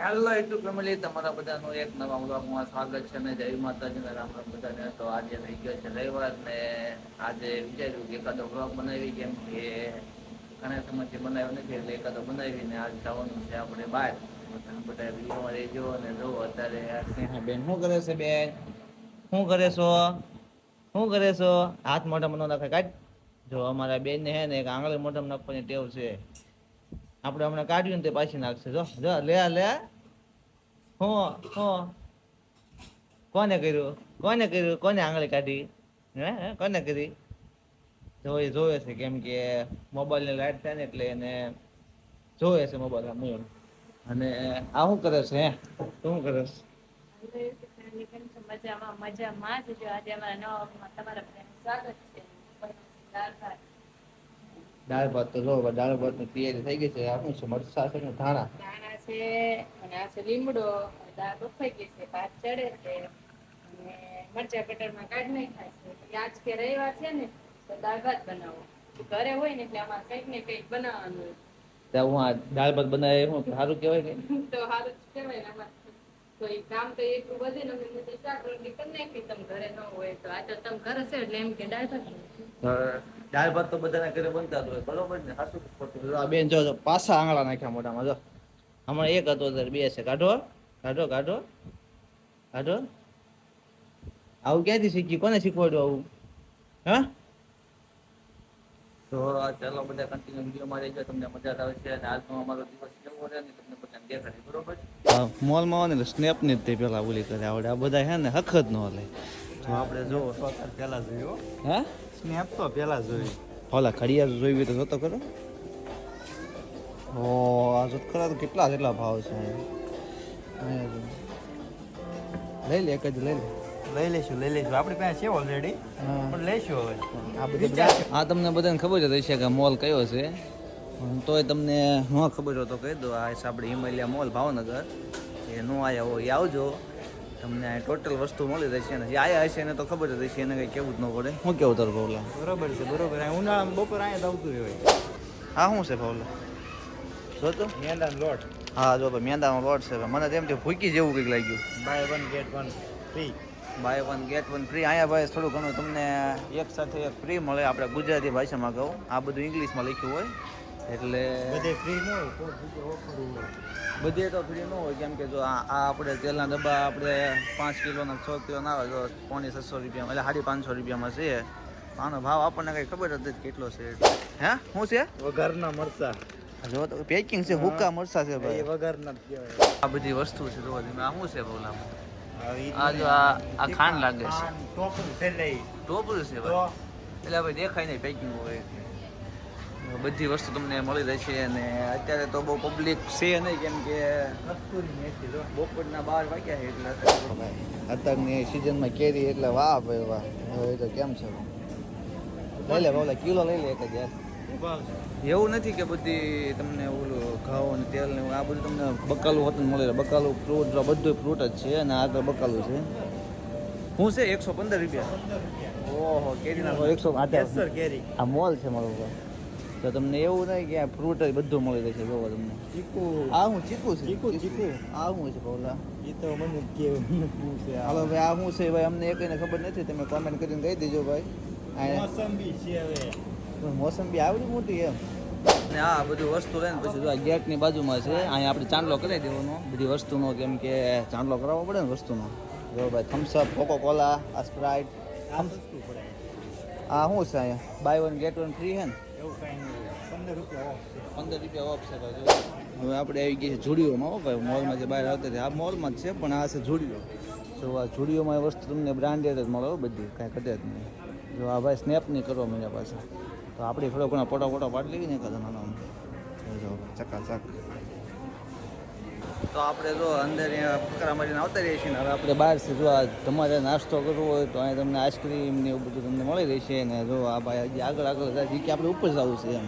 Hello YouTube family તમારા બધાનું એક નવા વ્લોગમાં સ્વાગત છે ને જય માતાજી ને રામ રામ બધાને. તો આજે થઈ ગયો છે રવિવાર ને આજે વિચાર્યું કે એકાદો વ્લોગ બનાવી કેમ કે ઘણા સમયથી બનાવ્યો નથી એટલે એકાદો બનાવીને આજ જવાનું છે આપણે બહાર. બધા વિડીયોમાં રહેજો અને જો અત્યારે. બેન, શું કરે છે બેન? શું કરે છો? શું કરે છો? હાથ મોઢામાં ન નાખે કાઢ. જો અમારા બેન ને હે ને એક આંગળી મોઢામાં નાખવાની ટેવ છે. આપણે હમણાં કાઢ્યું ને તે પાછી નાખશે. જો જો, લે લે. હો, હું. કોને કર્યું? કોને કર્યું? કોને આંગળી કાઢી? હે? કોને કરી? જોઈએ જોવે છે કેમ કે મોબાઈલની લાઈટ થાય ને એટલે એને જોવે છે મોબાઈલ એમ. અને આ શું કરે છે, હે? શું કરે છે? મજામાં મજામાં જ આજે અમારા નવા તમારા સ્વાગત છે. દાળ ભાત. તો જો દાળ ભાતની તૈયારી થઈ ગઈ છે. આ શું છે મરચા છે ને ધાણા. ધાણા છે અને આ છે લીમડો. દાળ બફાઈ ગઈ છે. ભાત ચડે છે. અને મરચા બટરમાં કાઢી નાખ્યા છે. આજ કે રવિવાર છે ને તો દાળ ભાત બનાવો. ઘરે હોય ને એટલે અમારે કંઈક ને કંઈક બનાવવાનું હોય. ત્યાં હું આ દાળ ભાત બનાવે હું કે સારું કહેવાય કે? તો સારું જ કહેવાય ને અમારે તો એ કામ તો એટલું વધે ને તો શાક રોટલી કરી નાખી. તમે ઘરે ન હોય તો આ તો તમે ઘરે છે એટલે એમ કે દાળ ભાત. દાળ ભાત તો બધાના ઘરે બનતા હોય બરોબર ને? સાસુ બેન જો પાછા આંગળા નાખ્યા મોઢામાં જો. હમણાં એક હતો અત્યારે બે છે. કાઢો કાઢો કાઢો કાઢો. આવું ક્યાંથી શીખ્યું? કોને શીખવાડ્યું આવું? હા? તો ચાલો બધા કન્ટિન્યુ વિડીયોમાં રહેજો તમને મજા આવે છે. અને આજનો અમારો દિવસ કેવો રહે ને તમને બધાને દેખાડી બરોબર? મોલમાં આવે ને સ્નેપની તે પેલા ઓલી કરે. આવડે આ બધા હે ને હખત ન લે તો આપણે જો પેલા જોયો. હે? સ્નેપ તો પેલા જોઈ ઓલા ખડિયાળ જોઈ તો જોતો કરો ઓ આ જતખરા તો કેટલા કેટલા ભાવ છે લઈ લે એક જ લઈ લે લઈ લઈશું લઈ લઈશું આપણી પાસે છે ઓલરેડી પણ લઈશું હવે આ બધું આ તમને બધાને ખબર જ હશે કે મોલ કયો છે તોય તમને ન ખબર હોય તો કહી દો આ આપણે હિમાલયા મોલ ભાવનગર એ ન આવ્યા હોય આવજો તમને આ ટોટલ વસ્તુ મળી રહેશે ને જે આયા હશે એને તો ખબર જ હશે એને કંઈ કેવું જ ન પડે. શું કેવું તારું ભાવલા? બરોબર છે બરોબર. ઉનાળા ઉનાળામાં બપોર અહીંયા આવતું રહેવાય. હા શું છે ભાવલા? જો તો મેંદાનો લોટ. હા જો ભાઈ મેંદાનો લોટ છે. મને તેમ તે ભૂકી જેવું કંઈક લાગ્યું. Buy one get one free buy one get one free અહીંયા ભાઈ થોડું ઘણું તમને એક સાથે એક ફ્રી મળે. આપણે ગુજરાતી ભાષામાં કહું. આ બધું ઇંગ્લિશમાં લખ્યું હોય. એટલે બધે ફ્રી ન હોય બધે તો ફ્રી ન હોય કેમ કે જો આ આપણે તેલના ડબ્બા આપણે પાંચ કિલોના છ કિલોના આવે તો પોણી છસો રૂપિયામાં એટલે સાડી પાંચસો રૂપિયામાં છે. આનો ભાવ આપણને કંઈ ખબર જ કેટલો છે. હે? શું છે? વઘારના મરચા. જો તો પેકિંગ છે હુક્કા મરચા છે ભાઈ. વઘારના આ બધી વસ્તુ છે જો તમે આ શું છે બોલા આ જો આ આ ખાંડ લાગે છે. ટોપરું છે ટોપરું છે ભાઈ. એટલે ભાઈ દેખાય નહીં પેકિંગ હોય. બધી વસ્તુ તમને મળી રહેશે અને અત્યારે તો બહુ પબ્લિક છે નહીં કેમ કે બપોરના બાર વાગ્યા છે એટલે અત્યારની સિઝનમાં કેરી એટલે વાહ ભાઈ વાહ. હવે તો કેમ છે? લઈ લે બોલે કિલો લઈ લે એક છે એવું નથી કે બધી તમને ઓલું ઘઉં ને તેલ ને આ બધું તમને બકાલું હોતું મળે રહે. બકાલું ફ્રૂટ બધું ફ્રૂટ જ છે અને આ તો બકાલું છે. શું છે એકસો પંદર રૂપિયા. ઓહો કેરીના ના એકસો કેરી. આ મોલ છે મારો ભાઈ. તો તમને એવું નહીં કે આ ફ્રૂટ બધું મળી રહેશે જોવો તમને. ચીકુ. આ હું ચીકુ છે? ચીકુ, ચીકુ. આ હું છે બોલા એ તો મને કે હું શું છે. હાલો ભાઈ આ શું છે? ભાઈ અમને એકને ખબર નથી તમે કોમેન્ટ કરીને કહી દેજો ભાઈ. આ મોસંબી છે હવે. મોસંબી આવડી મોટી એમ. ને આ બધી વસ્તુ લઈને પછી જો આ ગેટની બાજુમાં છે અહીંયા આપણે ચાંદલો કરાવી દેવાનો. બધી વસ્તુનો કેમ કે ચાંદલો કરાવવો પડે ને વસ્તુનો. જો ભાઈ થમ્સઅપ કોકો કોલા આ સ્પ્રાઇટ આ શું છે અહીંયા? Buy one get one free હે ને? પંદર રૂપિયા ઓફ છે ભાઈ. હવે આપણે આવી ગઈ છે જુડીઓમાં હો ભાઈ. મોલમાં જે બહાર આવતા આ મોલમાં જ છે, પણ આ છે જુડીઓ. જો આ જુડીઓમાં વસ્તુ તમને બ્રાન્ડેડ જ મળે બધી, કાંઈ ઘટે જ નહીં. જો આ ભાઈ સ્નેપ નહીં કરવા મને પાછા. તો આપણે થોડો ઘણો ફોટો ફોટો પાડી લેવી ને કદાચ ચકાચક. તો આપણે જો અંદર ફકરા મારીને આવતા રહીએ છીએ ને હવે આપણે બહાર છે જો આ તમારે નાસ્તો કરવો હોય તો અહીંયા તમને આઈસ્ક્રીમ ને એવું બધું તમને મળી રહેશે ને જો આ ભાઈ આગળ આગળ કે આપણે ઉપર જવું છે એમ.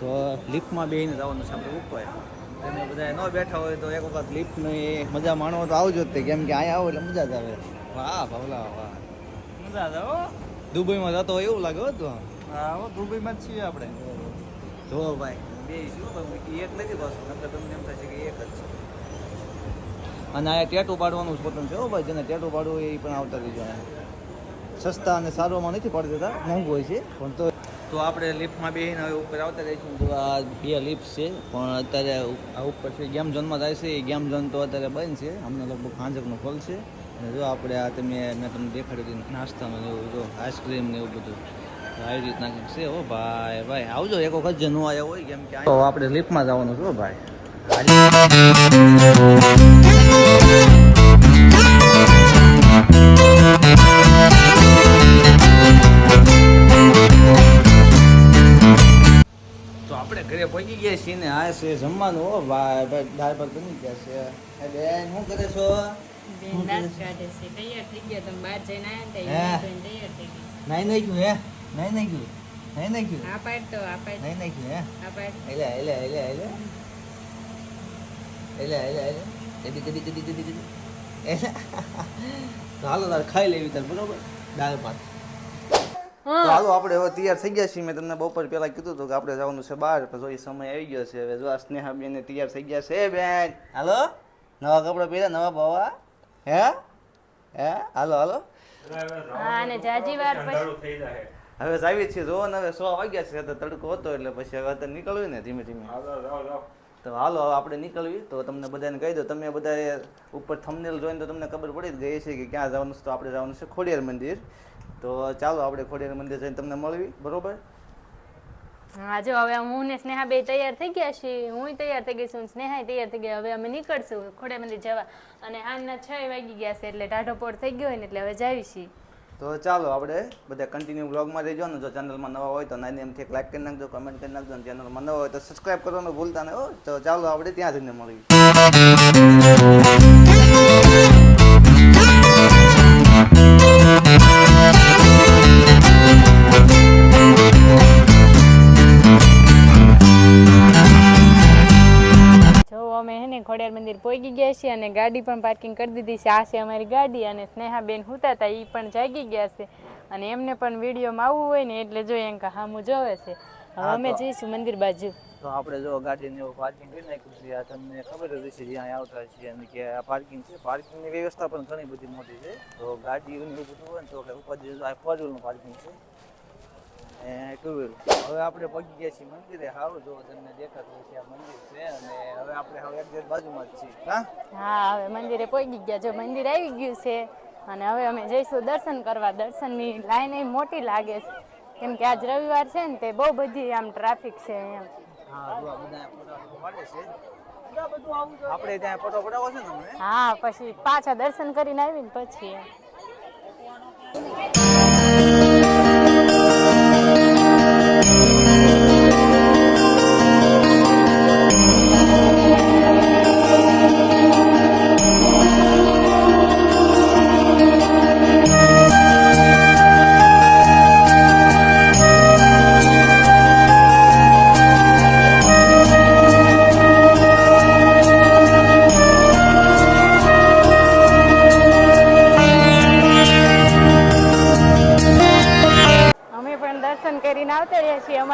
તો લિફ્ટમાં બેસીને જવાનું છે આપણે ઉપર. તમે બધા ન બેઠા હોય તો એક વખત લિફ્ટની મજા માણો તો આવજો જ તે કેમ કે અહીંયા આવો એટલે મજા જ આવે. વાહ ભાવલા વાહ. મજા આવે હો. દુબઈમાં જતો હોય એવું લાગે હો તો. હા હો દુબઈમાં જ છીએ આપણે. જો ભાઈ. બે શું એક નથી બસ તમને એમ થશે કે એક જ છે. અને આ ટેટુ પાડવાનું સ્વતંત્ર છે હો ભાઈ જેને ટેટુ પાડવું એ પણ આવતા રહેજો સસ્તા અને સારોમાં નથી પાડી દેતા મોંઘું હોય છે પણ તો તો આપણે લિફ્ટમાં બેસીને હવે ઉપર આવતા રહીશું. તો આ બે લિફ્ટ છે પણ અત્યારે આ ઉપર છે ગેમ ઝોનમાં જાય છે એ ગેમ ઝોન તો અત્યારે બંધ છે અમને લગભગ ખાંજકનું ફળ છે. અને જો આપણે આ તમે મેં તમને દેખાડ્યું નાસ્તામાં જેવું એવું જો આઈસ્ક્રીમ ને એવું બધું. આવી રીતના કંઈક છે હો ભાઈ ભાઈ આવજો એક વખત જે ન આવ્યા હોય કેમ કે તો આપણે લિફ્ટમાં જવાનું છે ભાઈ. ઘરે પહોંચી ગયા છીએ ને આ છે જમવાનું હો ભાઈ ભાઈ દાળ બની ગયા છે. એ બેન શું કરે છો? નાઈ નાખ્યું હે? કદી કદી કદી કદી કદી હાલો તાર ખાઈ લેવી તાર બરોબર? દાળ ભાત. હાલો આપણે હવે તૈયાર થઈ ગયા છીએ. મેં તમને બપોર પહેલા કીધું હતું કે આપણે જવાનું છે બહાર પછી એ સમય આવી ગયો છે. હવે જો આ સ્નેહા બેન તૈયાર થઈ ગયા છે બેન. હાલો? નવા કપડાં પહેર્યા નવા બાવા હે? હે? હાલો હાલો. હા અને જાજી વાર પછી હવે જાવી છીએ. જો ને હવે સો વાગ્યા છે તો તડકો હતો એટલે પછી હવે અત્યારે નીકળવું ને ધીમે ધીમે. તો હાલો આપણે નીકળવી. તો તમને બધાને કહી દો તમે બધાએ ઉપર થમનેલ જોઈને તો તમને ખબર પડી જ ગઈ છે કે ક્યાં જવાનું છે, તો આપણે જવાનું છે ખોડિયાર મંદિર. તો ચાલો, આપણે ખોડિયાર મંદિર જઈને તમને મળવી, બરોબર? હા, જો હવે હું ને સ્નેહા બે તૈયાર થઈ ગયા છીએ હું તૈયાર થઈ ગઈ છું સ્નેહા તૈયાર થઈ ગયા, હવે અમે નીકળશું ખોડિયાર મંદિર જવા. અને હાલના છ વાગી ગયા છે, એટલે ટાઢો પોર થઈ ગયો હોય ને એટલે હવે જાવી છીએ. તો ચાલો આપણે બધા કન્ટિન્યુ બ્લોગમાં રહેજો ને. જો ચેનલમાં નવા હોય તો નાની એમથી એક લાઈક કરી નાખજો કમેન્ટ કરી નાખજો. ચેનલમાં નવા હોય તો સબસ્ક્રાઈબ કરવાનું ભૂલતા નહીં તો ચાલો આપણે ત્યાં જઈને મળવી ખોડિયાર પહોંચી ગયા છીએ અને ગાડી પણ પાર્કિંગ કરી દીધી છે. આ છે અમારી ગાડી અને સ્નેહાબેન હુતા હતા એ પણ જાગી ગયા છે. અને એમને પણ વિડીયોમાં આવવું હોય ને એટલે જો એમ કે હામું જોવે છે. હવે અમે જઈશું મંદિર બાજુ. તો આપણે જો ગાડીને એવું પાર્કિંગ કરી નાખ્યું છે આ તમને ખબર જ હશે જ્યાં આવતા છીએ અને કે આ પાર્કિંગ છે. પાર્કિંગની વ્યવસ્થા પણ ઘણી બધી મોટી છે. તો ગાડીઓને એવું બધું હોય ને તો ઉપર આ ફોર વ્હીલનું પાર્કિંગ છે. ટુ વ્હીલ હવે આપણે પગી ગયા છીએ મંદિરે. હાવ જો તમને દેખાતું હશે આ મંદિર છે. આપણે હવે એક બાજુમાં જ છીએ. હા? હા હવે મંદિરે પહોંચી ગયા. જો મંદિર આવી ગયું છે અને હવે અમે જઈશું દર્શન કરવા. દર્શનની લાઈન એ મોટી લાગે છે. કેમ કે આજ રવિવાર છે ને તે બહુ બધી આમ ટ્રાફિક છે એમ. આપણે ત્યાં ફોટો પડાવો છે ને તમને હા પછી પાછા દર્શન કરીને આવીને પછી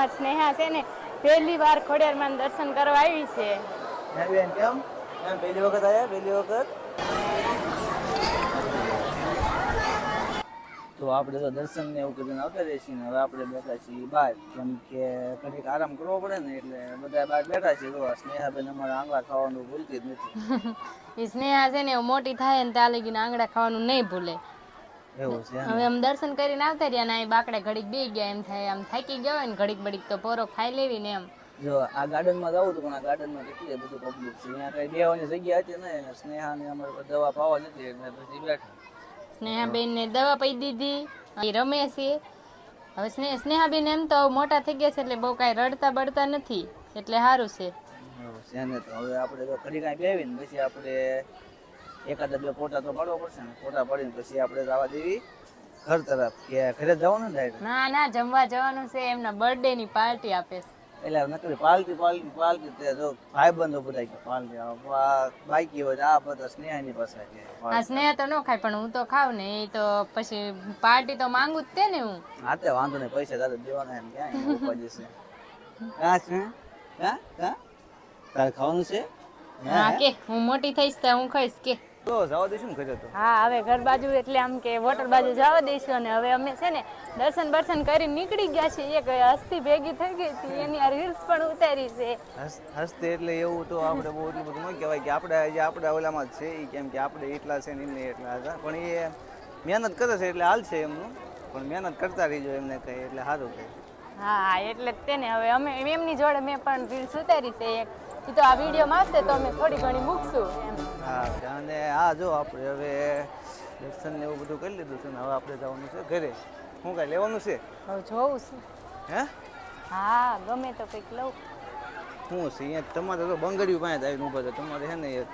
અમારી સ્નેહા છે ને પહેલી વાર ખોડિયારમાં દર્શન કરવા આવી છે. હે બેન કેમ? એમ પહેલી વખત આયા? પહેલી વખત? તો આપણે તો દર્શન ને એવું કરીને આવતા રહીએ ને હવે આપણે બેઠા છીએ બહાર કેમ કે ઘડીક આરામ કરવો પડે ને એટલે બધા બહાર બેઠા છીએ તો સ્નેહાબેન અમારા આંગળા ખાવાનું ભૂલતી જ નથી. એ સ્નેહા છે ને મોટી થાય ને ત્યાં લગીને આંગળા ખાવાનું નહીં ભૂલે. એવું છે હવે આમ દર્શન કરીને આવતા રહ્યા ને બાકડે ઘડીક બે ગયા એમ થાય આમ થાકી ગયા હોય ને ઘડીક બડીક તો પોરો ખાઈ લેવી ને એમ. જો આ ગાર્ડનમાં જવું હતું પણ આ ગાર્ડનમાં કેટલી બધું પબ્લિક છે? અહીંયા કઈ બેવાની જગ્યા હતી ને સ્નેહાને અમારે દવા પાવા નથી એટલે પછી બેઠા. સ્નેહાબેન ને દવા પી દીધી એ રમે છે. હવે સ્નેહ સ્નેહાબેન એમ તો મોટા થઈ ગયા છે એટલે બહુ કાંઈ રડતા બળતા નથી એટલે સારું છે. હવે આપણે તો ઘડી કાંઈ બેવીને પછી આપણે એકાદ બે ફોટા તો પાડવા પડશે ને. ફોટા પાડીને પછી આપણે જવા દેવી ઘર તરફ. કે ઘરે જવાનું ને ડાયરેક્ટ ના ના જમવા જવાનું છે. એમના બર્થડે ની પાર્ટી આપે છે. એટલે નકરી પાલતી પાલતી પાલતી તે જો ભાઈબંધો બધા કે પાલતી. બાઈકી હોય આ બધા સ્નેહાની પાસે આ સ્નેહ તો ન ખાય પણ હું તો ખાવ ને. એ તો પછી પાર્ટી તો માંગુ જ તે ને હું. હા તે વાંધો નહીં. પૈસા દાદા દેવાના એમ ક્યાં ઉપવા જશે. હા છે? હા હા? તારે ખાવાનું છે? હા? કે હું મોટી થઈશ તો હું ખાઈશ કે. તો જવા દઈશું ઘરે તો. હા હવે ઘર બાજુ એટલે આમ કે વોટર બાજુ જવા દઈશું અને હવે અમે છે ને દર્શન બર્શન કરી નીકળી ગયા છીએ. એક હસ્તી ભેગી થઈ ગઈ હતી એની આ રીલ્સ પણ ઉતારી છે. હસ- હસતે એટલે એવું તો આપણે બહુ એટલું બધું ન કહેવાય કે આપણે જે આપણે ઓલામાં જ છે એ કેમ કે આપણે એટલા છે ને એમને એટલા હતા. પણ એ મહેનત કરે છે એટલે હાલ છે એમનું. પણ મહેનત કરતા રહીજો એમને કહે એટલે સારું કહે હા એટલે જ તેને હવે અમે એમની જોડે મેં પણ રીલ્સ ઉતારી છે એક. તો આ વિડીયોમાં આવશે તો અમે થોડી ઘણી મૂકશું એમ. હા અને હા જો આપણે હવે દર્શન ને એવું બધું કરી લીધું છે ને હવે આપણે જવાનું છે ઘરે. શું કાંઈ લેવાનું છે? હવે જોઉં છું. હે? હા ગમે તો કંઈક લઉં. શું છે અહીંયા તમારે તો બંગડીયું પાસે આવીને ઊભા છે. તમારે છે ને એ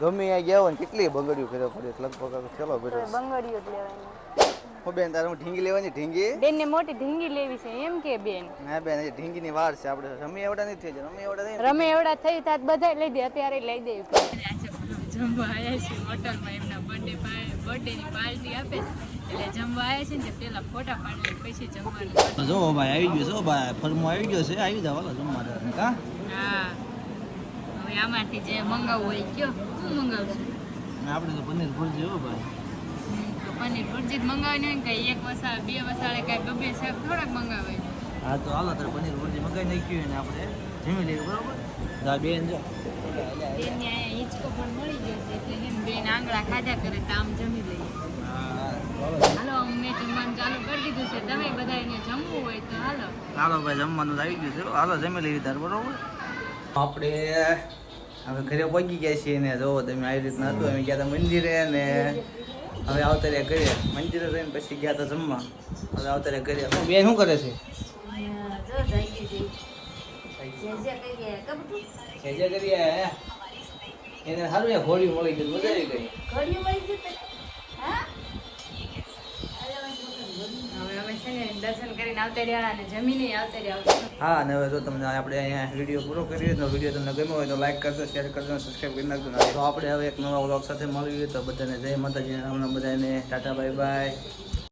ગમે ત્યાં ગયા હોય ને કેટલી બંગડીયું ફેરવા પડે લગભગ ચલો તો બેઠો જ લેવાની. હો બેન તારે હું ઢીંગી લેવાની? ઢીંગી? બેનને મોટી ઢીંગી લેવી છે એમ કે બેન. ના બેન એ ઢીંગીની વાર છે. આપણે રમી એવડા નથી થઈ રમી એવડા રમે એવડા થઈ તાત બધા લઈ દે અત્યારે લઈ દેવી જમવા આવ્યા છે. હોટલમાં એમના બર્થડે બર્થડેની પાર્ટી આપે છે. એટલે જમવા આવ્યા છે ને તે પેલા ફોટા પાડી પછી જમવાનું જો ભાઈ આવી ગયો છો ભાઈ. ફરમો આવી ગયો છે. આવી જાવ હાલો જમવા કા? હા. હવે આમાંથી જે મંગાવવું હોય કયો. શું મંગાવશું આપણે તો પનીર ભરજી હો ભાઈ. પનીર ભુરજી જ મંગાવવાની હોય ને કઈ એક વસાળ બે વસાળે કઈ બબે શાક થોડાક મંગાવે હા તો હાલો તારે પનીર ભરજી મંગાવી નાખ્યું ને આપણે. જમી લઈએ બરોબર? બેન જો. બેનને હિંચકો પણ મળી ગયો એટલે એને બેન આંગળા ખાધા કરે તો આમ જમી લઈએ. હાલો મેં જમવાનું ચાલુ કરી દીધું છે. તમે બધા જમવું હોય તો હાલો. હાલો ભાઈ જમવાનું આવી ગયું છે. હાલો જમી લેવી તાર બરોબર? આપણે હવે ઘરે પહોંચી ગયા છીએ ને જો તમે આવી રીતના હતું. અમે ગયા હતા મંદિરે ને હવે આવતા રહ્યા ઘરે. મંદિરે રહીને પછી ગયા હતા જમવા. હવે આવતા રહ્યા ઘરે. બે બેન શું કરે છે? ખેજે કરી? એને સારું એ હોળી મળી ગઈ મજા આવી ગઈ. હવે અમે છે ને દર્શન કરીને આવતા રહ્યા અને જમીને આવતા રહ્યા. હા અને હવે જો તમને આપણે અહીંયા વીડિયો પૂરો કરીએ તો વીડિયો તમને ગમ્યો હોય તો લાઈક કરજો શેર કરજો સબસ્ક્રાઈબ કરી નાખજો. તો આપણે હવે એક નવા વ્લોગ સાથે મળીએ તો બધાને જય માતાજી બધાને ટાટા બાય બાય